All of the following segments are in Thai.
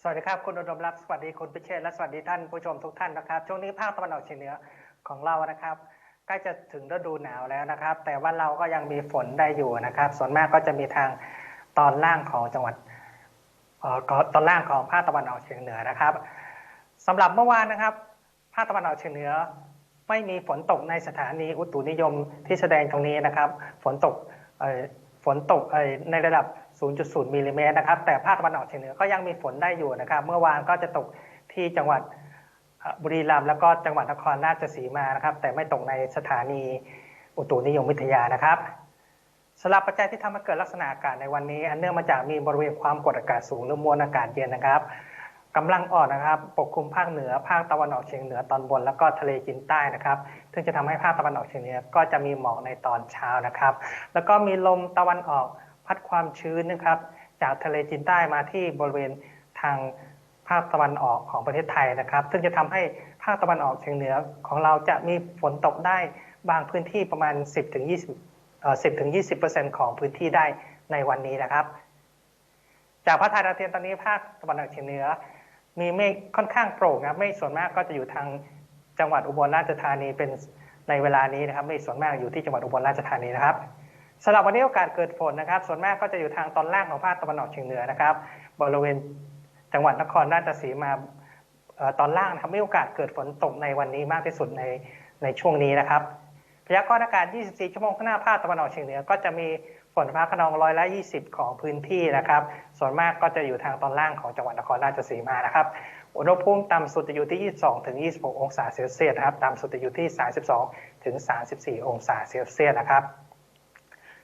สวัสดีครับ คุณอุดมรักษ์สวัสดีคุณพิเชษและสวัสดีท่านผู้ชมทุกท่านนะครับ ช่วงนี้ภาคตะวันออกเฉียงเหนือของเรานะครับใกล้จะถึงฤดูหนาวแล้วนะครับ แต่ว่าเราก็ยังมีฝนได้อยู่นะครับ ส่วนมากก็จะมีทางตอนล่างของจังหวัดเอ่อตอนล่างของภาคตะวันออกเฉียงเหนือนะครับสำหรับเมื่อวานนะครับ ภาคตะวันออกเฉียงเหนือ ไม่มีฝนตกในสถานีอุตุนิยมที่แสดงตรงนี้นะครับ ฝนตกเอ่อฝนตกเอ่อในระดับ 0.0มิลลิเมตรนะครับ แต่ภาคตะวันออกเฉียงเหนือก็ยังมีฝนได้อยู่นะครับ เมื่อวานก็จะตกที่จังหวัดบุรีรัมย์แล้วก็จังหวัดนครราชสีมานะครับ แต่ไม่ตกในสถานีอุตุนิยมวิทยานะครับสำหรับปัจจัยที่ทำให้เกิดลักษณะอากาศในวันนี้ อันเนื่องมาจากมีบริเวณความกดอากาศสูงหรือมวลอากาศเย็นนะครับกำลังอ่อนนะครับ ปกคลุมภาคเหนือ ภาคตะวันออกเฉียงเหนือตอนบน แล้วก็ทะเลจีนใต้นะครับซึ่งจะทำให้ภาคตะวันออกเฉียงเหนือก็จะมีหมอกในตอนเช้านะครับ แล้วก็มีลมตะวันออก พัดความชื้นนะครับ จากทะเลจีนใต้มาที่บริเวณทางภาคตะวันออกของประเทศไทยนะครับ ซึ่งจะทำให้ภาคตะวันออกเฉียงเหนือของเราจะมีฝนตกได้บางพื้นที่ประมาณ 10-20เอ่อ10-20%ของพื้นที่ได้ในวันนี้นะครับ จากพระไทยดาวเทียมตอนนี้ภาคตะวันออกเฉียงเหนือ มีเมฆค่อนข้างโปร่งนะครับเมฆส่วนมากก็จะอยู่ทางจังหวัดอุบลราชธานีเป็นในเวลานี้นะครับเมฆส่วนมากอยู่ที่จังหวัดอุบลราชธานีนะครับ สำหรับวันนี้โอกาสเกิดฝนนะครับ ส่วนมากก็จะอยู่ทางตอนล่างของภาคตะวันออกเฉียงเหนือนะครับ บริเวณจังหวัดนครราชสีมาอตอนล่างนะครับมีโอกาสเกิดฝนตกในวันนี้มากที่สุดในในช่วงนี้นะครับ พยากรณ์อากาศ 24 ชั่วโมงข้างหน้าภาคตะวันออกเฉียงเหนือ ก็จะมีฝนฟ้าขนองร้อยละ 20 ของพื้นที่นะครับ ส่วนมากก็จะอยู่ทางตอนล่างของจังหวัดนครราชสีมานะครับ อุณหภูมิต่ำสุดจะอยู่ที่ 22 ถึง 26 องศาเซลเซียสนะครับ ต่ำสุดจะอยู่ที่ 32 ถึง 34 องศาเซลเซียสนะครับ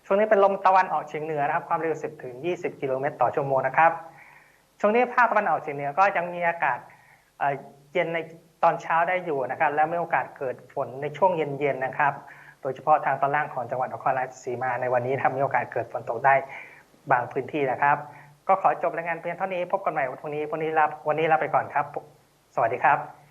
ช่วงนี้เป็นลมตะวันออกเฉียงเหนือนะครับ ความเร็ว 10 ถึง 20 กิโลเมตรต่อชั่วโมงนะครับ ช่วงนี้ภาคตะวันออกเฉียงเหนือก็ยังมีอากาศเย็นในตอนเช้าได้อยู่นะครับ และมีโอกาสเกิดฝนในช่วงเย็นๆนะครับ โดยเฉพาะทางตอนล่างของจังหวัดนครราชสีมาในวันนี้ทำมีโอกาสเกิดฝนตกได้บางพื้นที่นะครับ ก็ขอจบรายงานเพียงเท่านี้พบกันใหม่วันพรุ่งนี้วันนี้ลาวันนี้ลาไปก่อนครับ สวัสดีครับ